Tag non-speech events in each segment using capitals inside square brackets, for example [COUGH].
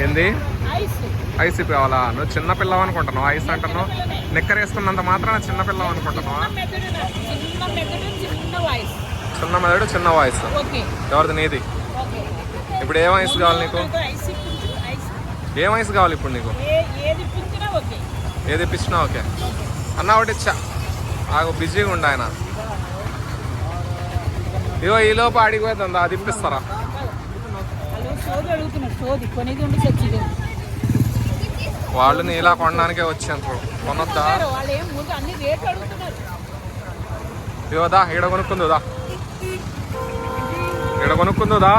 ఏంది? ఐస్. కావాలా నువ్వు చిన్న పిల్లవు అనుకుంటున్నావు? ఐస్ అంటున్నావు? నిక్కర్ వేసుకున్నంత మాత్రం చిన్న పిల్లవు అనుకుంటున్నావా? చిన్న మెదడు చిన్న వాయిస్. వాయిస్. ఎవరిది నీది? ఇప్పుడు ఏం ఐస్ కావాలి నీకు? నాకు ఏం ఐస్ కావాలి ఇప్పుడు నీకు? ఏది ఇప్పించినా ఓకే. అన్న ఒకటి ఇచ్చా. ఆగు బిజీగా ఉండు ఆయన. ఇగో ఈ లోపు ఆడికి పోతుందా అది ఇప్పిస్తారా? సోది అడుగుతున్నాడు సోది కొనేది ఉండి చచ్చింది వాళ్ళు నీలా కొనడానికే వచ్చారు కొనొద్దా? వాళ్ళు ఏం ముందు అన్ని రేట్లు అడుగుతున్నారు. ఇగో దా ఈడ కొనుక్కుందుదా ఈడ కొనుక్కుందుదా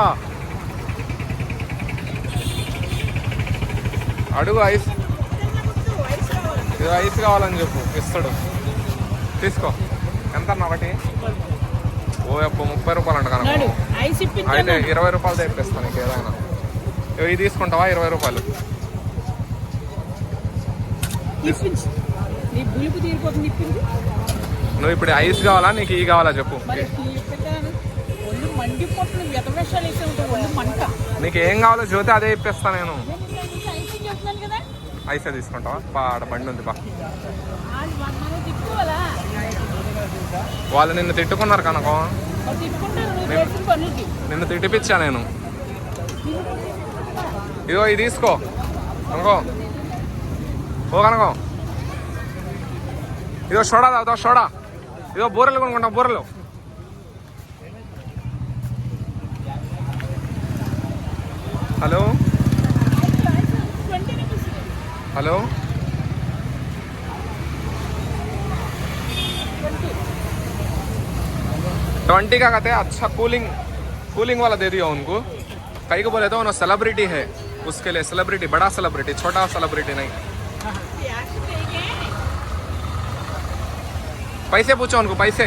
అడుగు ఐస్. ఇది ఐస్ కావాలని చెప్పు ఇస్తాడు. తీసుకో. ఎంత అన్న ఒకటి? ఓ అప్ప ముప్పై రూపాయలు అంట కనుక అయితే ఇరవై రూపాయలు తెప్పిస్తాను నీకు ఏదైనా. ఇది తీసుకుంటావా? ఇరవై రూపాయలు. నువ్వు ఇప్పుడు ఐస్ కావాలా? నీకు ఈ కావాలా చెప్పు. నీకు ఏం కావాలో జ్యోతి అదే ఇప్పిస్తా నేను. ఐస్ తీసుకుంటావా? ఆడ బండి ఉంది బా వాళ్ళు నిన్ను తిట్టుకున్నారు కనుక. నిన్ను తిట్టిపిచ్చా నేను. ఇదిగో ఇది తీసుకో కనుకో ఓ కనుకో ఇదిగో సోడా తాగుతావు సోడా ఇదిగో బూరెలు కొనుక్కుంటాం బూరెలు hello twenty rupees hello twenty का कहते हैं अच्छा कूलिंग कूलिंग वाला दे दिया उनको कई को बोले तो उन्होंने सेलिब्रिटी है उसके लिए सेलिब्रिटी बड़ा सेलिब्रिटी छोटा सेलिब्रिटी नहीं యాక్షన్ చేయకే पैसे पूछो उनको पैसे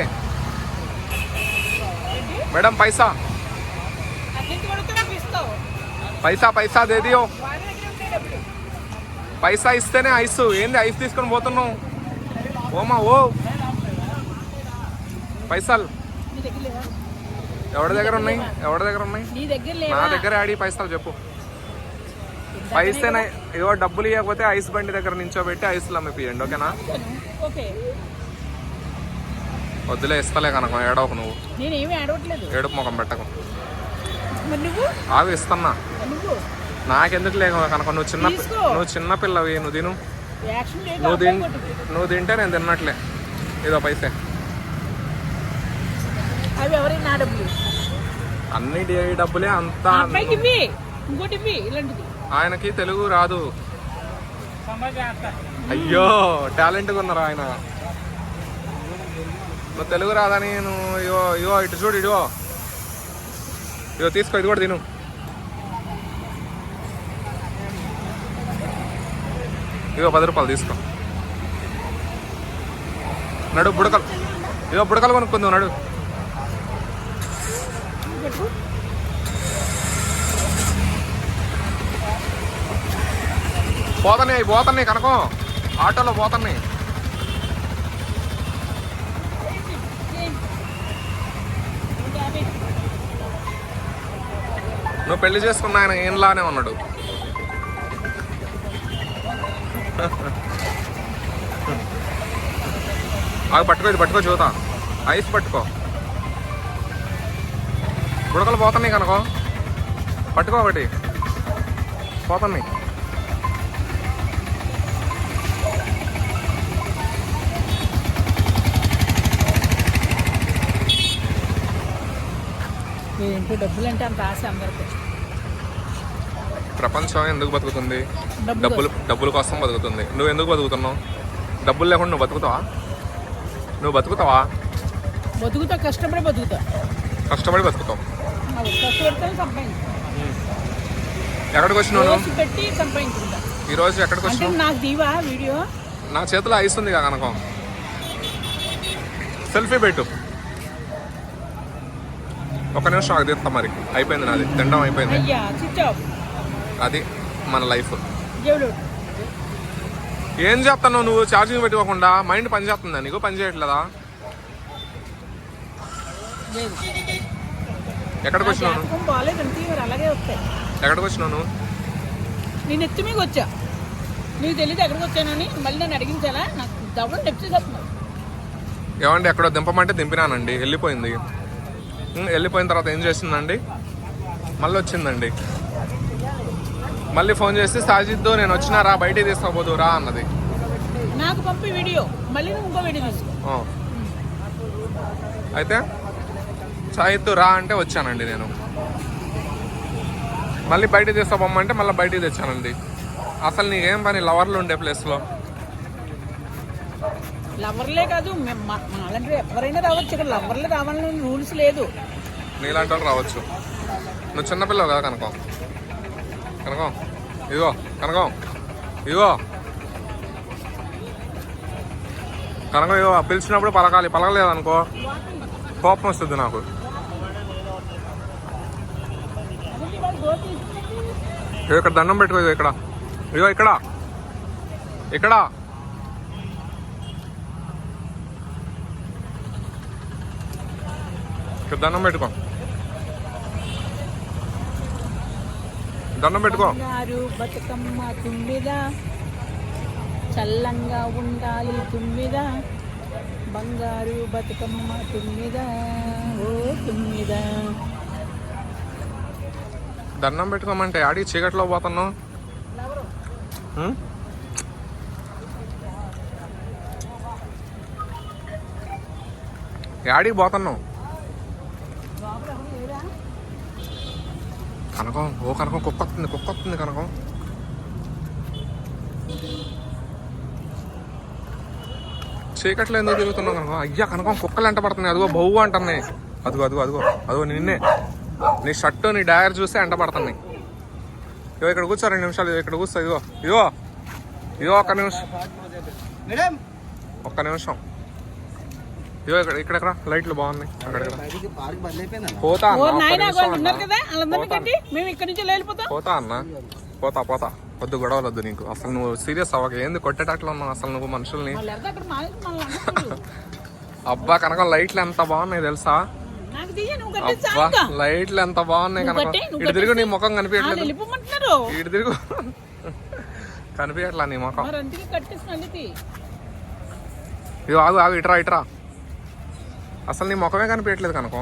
मैडम पैसा అన్నింటి కొడుతూ నాకు ఇస్తావు पैसा पैसा दे दियो వాడి దగ్గర ఉంటే డబ్బులు పైసా ఇస్తేనే ఐస్ ఏంది ఐస్ తీసుకొని పోతున్నావు ఓమా ఓ పైసలు నీ దగ్గర లేవా ఎవరి దగ్గర ఉన్నాయి ఎవరి దగ్గర ఉన్నాయి నీ దగ్గర నా లేవా దగ్గర ఆడి పైసలు చెప్పు పైసేనే ఇదిగో డబ్బులు ఇవ్వకపోతే ఐస్ బండి దగ్గర నించోబెట్టి ఐస్లు అమ్మిపియండి ఓకేనా? ఓకే. వద్దులే ఇస్తలే కనుక ఏడవకు నువ్వు. ఏడుపు ముఖం పెట్టకు. ఆగు ఇస్తున్నా. నాకెందుకు లేక కనుక నువ్వు చిన్న. నువ్వు చిన్న పిల్లవి నువ్వు తిను. నువ్వు తిన్. నువ్వు తింటే నేను తిన్నట్లే. ఇదో పైసే. అన్ని డబ్బులే? అంతా ఇంకోటి ఇలాంటిది. ఆయనకి తెలుగు రాదు. అయ్యో టాలెంట్గా ఉన్నారు ఆయన? నువ్వు తెలుగు రాదని నువ్వు ఇగో ఇగో ఇటు చూడు ఇడిగో ఇగో తీసుకో ఇది కూడా తిను. ఇగో పది రూపాయలు తీసుకో. నడు బుడకలు. ఇగో బుడకలు కొనుక్కుందాం నడు. పోతున్నాయి అవి పోతున్నాయి కనకం. ఆటోలో పోతున్నాయి నువ్వు పెళ్ళి చేసుకున్న ఆయన ఏంలానే ఉన్నాడు. అవి పట్టుకో ఇది పట్టుకో చూతా ఐస్ పట్టుకో. ఉడకలు పోతున్నాయి కనుకో. పట్టుకో ఒకటి. పోతున్నాయి. ఏంటో? డబ్బులు అంటే అంత ఆశ అందరికి. ప్రపంచం ఎందుకు బతుకుతుంది? డబ్బులు డబ్బులు కోసం. బతుకుతుంది. నువ్వు ఎందుకు బతుకుతున్నావు? డబ్బులు లేకుండా నువ్వు బతుకుతావా? నువ్వు బతుకుతావా? బతుకుతా కష్టపడి బతుకుతా కష్టపడి బతుకుతావు. ఎక్కడికి వచ్చినావు నువ్వు? రోజు పెట్టి సంపాదించుకుంటా ఈ రోజు ఎక్కడికి అంటే వచ్చినావు? నాకు దీవా వీడియో? నా చేతిలో ఐస్ ఉంది కనుక. సెల్ఫీ పెట్టు. ఒక నిమిషం అది తీస్తాం మరి. అయిపోయింది నాది. తినడం అయిపోయింది. అది మన లైఫ్. దేవుడు. ఏం చేస్తున్నావు నువ్వు? ఛార్జింగ్ పెట్టుకోకుండా మైండ్ పని చేస్తుందా? నీకు పని చేయట్లేదా? లేదు ఎక్కడికి వచ్చినావు? ఎక్కడికి వచ్చినావు నువ్వు? నేను ఎత్తి మీకు వచ్చా? నీకు తెలియదు ఎక్కడికి వచ్చానని మళ్ళీ నన్ను అడిగించాలా? నాకు చెప్తున్నావు ఏమండి ఎక్కడో దింపమంటే దింపినానండి. వెళ్ళిపోయింది. వెళ్ళిపోయిన తర్వాత ఏం చేసిందండి? మళ్ళీ వచ్చిందండి. మళ్ళీ ఫోన్ చేసి సాజిద్దు నేను వచ్చినారా బయటికి తీసుకోబోదు రా అన్నది. నాకు పంపి వీడియో. మళ్ళీ నువ్వు ఇంకో వీడియో తీసుకో. ఆ. అయితే సాయిత్తు రా అంటే వచ్చానండి నేను. మళ్ళీ బయటికి తీసుకోబొమ్మంటే మళ్ళీ బయటికి తెచ్చానండి. అసలు నీకేం పని? లవర్లు ఉండే ప్లేస్లో లవర్లే కాదు మేము ఎవరైనా రావచ్చు ఇక్కడ లవర్లే రావాలని రూల్స్ లేదు. నీలాంటి వాళ్ళు రావచ్చు. నువ్వు చిన్నపిల్లవు కదా కనకం. కనకం ఇదిగో కనకం ఇదిగో. కనకం ఇదిగో పిలిచినప్పుడు పలకాలి పలకలేదు అనుకో కోపం వస్తుంది నాకు. ఇక్కడ దండం పెట్టుకో ఇక్కడ. ఇదిగో ఇక్కడ. ఇక్కడ. ఇక్కడ దండం పెట్టుకో. దండం పెట్టుకో. బతుకమ్మ తుమ్మిద చల్లంగా ఉండాలి తుమ్మిద బంగారు బతుకమ్మ తుమ్మిద ఓ తుమ్మిద దండం పెట్టుకోమంటే ఆడి చీకట్లో పోతున్నావు? ఉం? యాడికి పోతున్నావు? కనకం ఓ కనకం కుక్క వస్తుంది కుక్క వస్తుంది కనకం. చీకట్లో ఎందుకు తిరుగుతున్నావు కనకం? అయ్యా కనకం కుక్కలు ఎంట పడుతున్నాయి? అదిగో బహు అంటున్నాయి. అదిగో అదిగో అదిగో అదిగో నిన్నే. నీ షర్టు నీ డయర్ చూస్తే ఎంట పడుతున్నాయి? ఇగో ఇక్కడ కూర్చో రెండు నిమిషాలు ఇక్కడ కూర్చో ఇదిగో ఇదిగో ఇదిగో ఒక్క నిమిషం. ఒక్క నిమిషం. ఇదిగో ఇక్కడ ఇక్కడ లైట్లు బాగున్నాయి. అక్కడ పోతా పోతా అన్న. పోతా పోతా వద్దు గొడవలు వద్దు నీకు. అసలు నువ్వు సీరియస్ అవ్వక. ఏంది కొట్టేటట్లు ఉన్నావు అసలు నువ్వు మనుషుల్ని. [LAUGHS] అబ్బా కనుక లైట్లు ఎంత బాగున్నాయి తెలుసా? నాకు దియ్య నువ్వు కట్టి అబ్బా లైట్లు ఎంత బాగున్నాయి కనుక. ఇటు తిరుగు నీ ముఖం కనిపించట్లేదు. ఇటు తిరుగు. [LAUGHS] కనిపించట్లా నీ ముఖం. ఇగో ఆగు ఆగు ఇట్రా ఇట్రా అసలు నీ ముఖమే కనిపించట్లేదు కనుక.